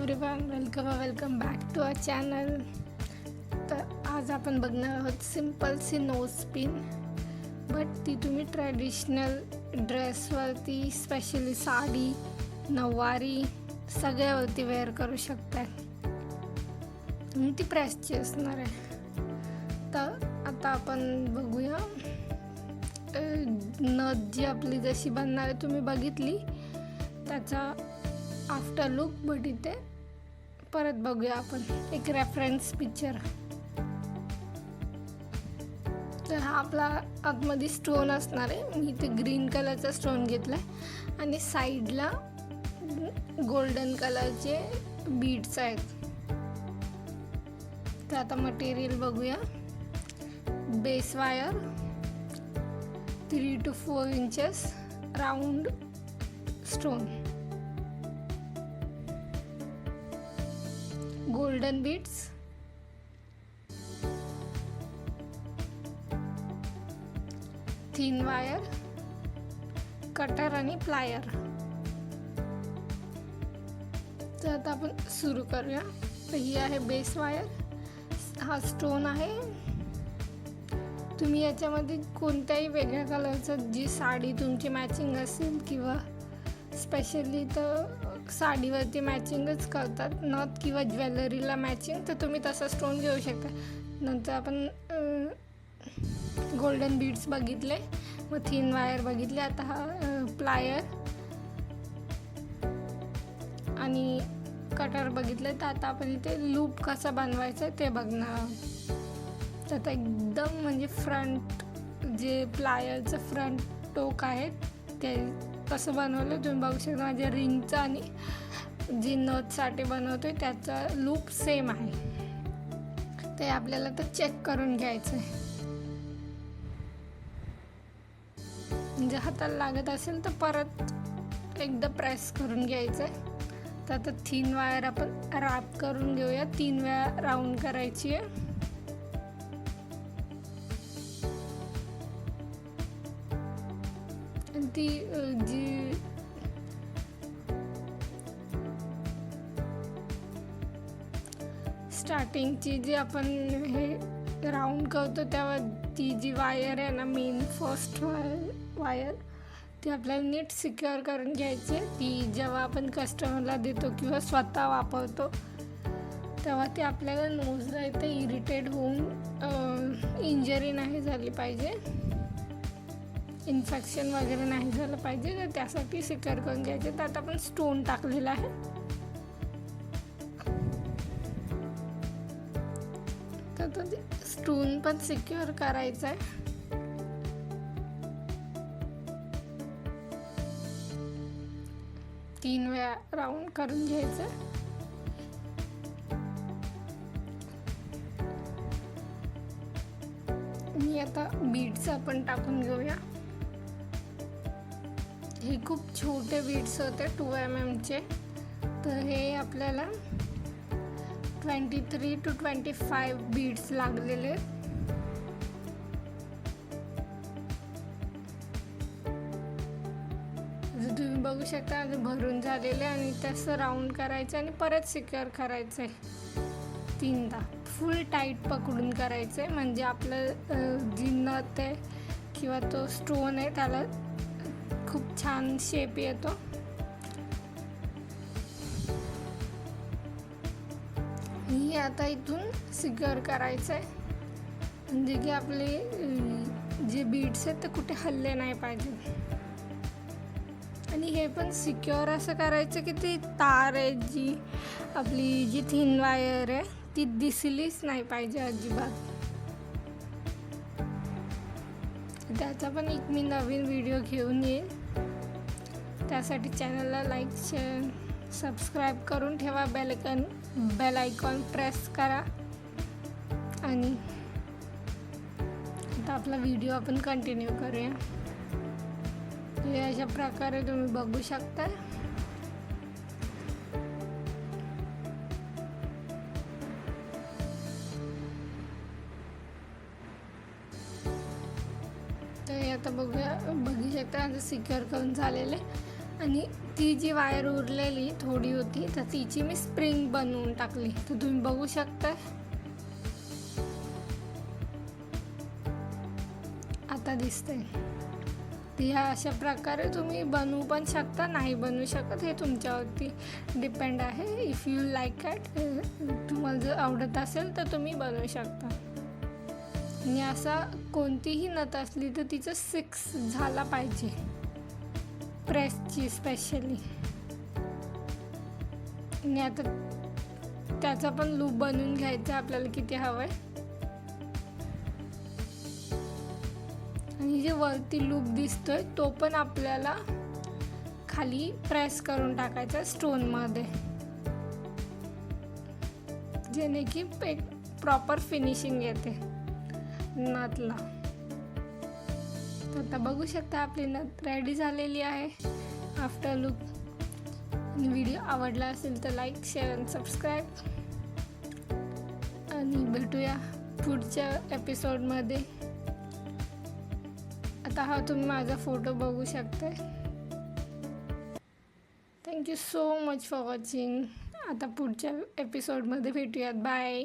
Everyone welcome welcome back to a channel तर आज आपण बघणार आहोत सिम्पलची नो स्पिन बट ती तुम्ही ट्रॅडिशनल ड्रेसवरती स्पेशली साडी नऊवारी सगळ्यावरती वेअर करू शकता आणि ती प्रेसची असणार आहे. तर आता आपण बघूया. नथ जी आपली जशी बनणार आहे तुम्ही बघितली. त्याचा आफ्टर लुक बट इथे परत बघूया आपण एक रेफरन्स पिक्चर तर हा आपला आतमध्ये स्टोन असणार आहे. मी इथे ग्रीन कलरचा स्टोन घेतला आहे आणि साईडला गोल्डन कलरचे बीड्स आहेत. तर आता मटेरियल बघूया. Base wire three two four inches round stone golden beads thin wire cutter आणि प्लायर तर आता आपण सुरू करूया. तर ही आहे बेस वायर हा स्टोन आहे. तुम्ही याच्यामध्ये कोणत्याही वेगळ्या कलरचं जी साडी तुमची मॅचिंग असेल किंवा स्पेशली तर साडीवरती मॅचिंगच करतात. नथ किंवा ज्वेलरीला मॅचिंग तर तुम्ही तसा स्टोन घेऊ शकता. नंतर आपण गोल्डन बीड्स बघितले मग थिन वायर बघितले. आता हा प्लायर आणि कटर बघितले. तर आता आपण इथे लूप कसा बनवायचा ते बघणार. आहोत तर आता एकदम म्हणजे फ्रंट जे प्लायरचं फ्रंट टोक आहे ते कसं बनवलं तुम्ही बघू शकता माझ्या रिंगचं आणि जी नथसाठी आहे त्याचा लूप सेम आहे. ते आपल्याला तर चेक करून घ्यायचं आहे म्हणजे हाताला लागत असेल तर परत एकदा प्रेस करून घ्यायचं आहे तर आता तीन वायर आपण रॅप करून घेऊया. तीन वेळा राऊंड करायची आहे. ती जी स्टार्टिंगची जी आपण हे राऊंड करतो तेव्हा ती जी वायर आहे ना मेन फर्स्ट वायर वायर ती आपल्याला नीट सिक्युअर करून घ्यायची आहे. ती जेव्हा आपण कस्टमरला देतो किंवा स्वतः वापरतो तेव्हा ते आपल्याला नोजला इथे इरिटेट होऊन इंजरी नाही झाली पाहिजे इन्फेक्शन वगैरे नाही झालं पाहिजे तर त्यासाठी सिक्युअर करून घ्यायचे. तर आता आपण स्टोन टाकलेला आहे. तर स्टोन पण सिक्युअर करायचा आहे. तीन वेळा राऊंड करून घ्यायचं. मी आता बीड्स आपण टाकून घेऊया. हे खूप छोटे बीड्स होते टू एम एमचे तर हे आपल्याला twenty three two twenty five beads लागलेले तुम्ही बघू शकता भरून झालेले आणि तसं राऊंड करायचं आणि परत सिक्युअर करायचं आहे तीनदा. फुल टाईट पकडून करायचं आहे म्हणजे आपलं जी नथ आहे किंवा तो स्टोन आहे त्याला खूप छान शेप येतो. ही आता इथून सिक्युअर करायचं आहे म्हणजे की आपले जे बीड्स आहेत ते कुठे हल्ले नाही पाहिजे. आणि हे पण सिक्युअर असं करायचं की ती तार आहे जी आपली जी थिन वायर आहे ती दिसलीच नाही पाहिजे अजिबात. त्याचा पण एक मी नवीन व्हिडिओ घेऊन येईल. त्यासाठी चॅनलला लाईक शेअर सबस्क्राईब करून ठेवा बेलकन बेल आयकॉन प्रेस करा. आणि आता आपला व्हिडिओ आपण कंटिन्यू करूया. हे अशा प्रकारे तुम्ही बघू शकता. तर आता बघूया बघू शकता आता सिक्युअर करून झालेले आणि ती जी वायर उरलेली थोडी होती तर तिची मी स्प्रिंग बनवून टाकली. तर तुम्ही बघू शकता आता दिसतंय. ती ह्या अशा प्रकारे तुम्ही बनवू पण शकता नाही बनवू शकत हे तुमच्यावरती डिपेंड आहे. इफ यू लाईक ॲट तुम्हाला जर आवडत असेल तर तुम्ही बनवू शकता. आणि असा कोणतीही नथ असली तर तिचं सिक्स झाला पाहिजे. प्रेसची स्पेशली आणि आता त्याचा पण लूप बनवून घ्यायचा आपल्याला किती हवं आहे आणि जे वरती लूप दिसतोय तो पण आपल्याला खाली प्रेस करून टाकायचा स्टोनमध्ये जेणे की एक प्रॉपर फिनिशिंग येते. नातला तर आता बघू शकता आपली नथ रेडी झालेली आहे. आफ्टर लुक आणि व्हिडिओ आवडला असेल तर लाईक शेअर आणि सबस्क्राईब आणि भेटूया पुढच्या एपिसोडमध्ये आता हा तुम्ही माझा फोटो बघू शकताय. Thank you so much for watching आता पुढच्या एपिसोडमध्ये भेटूयात. बाय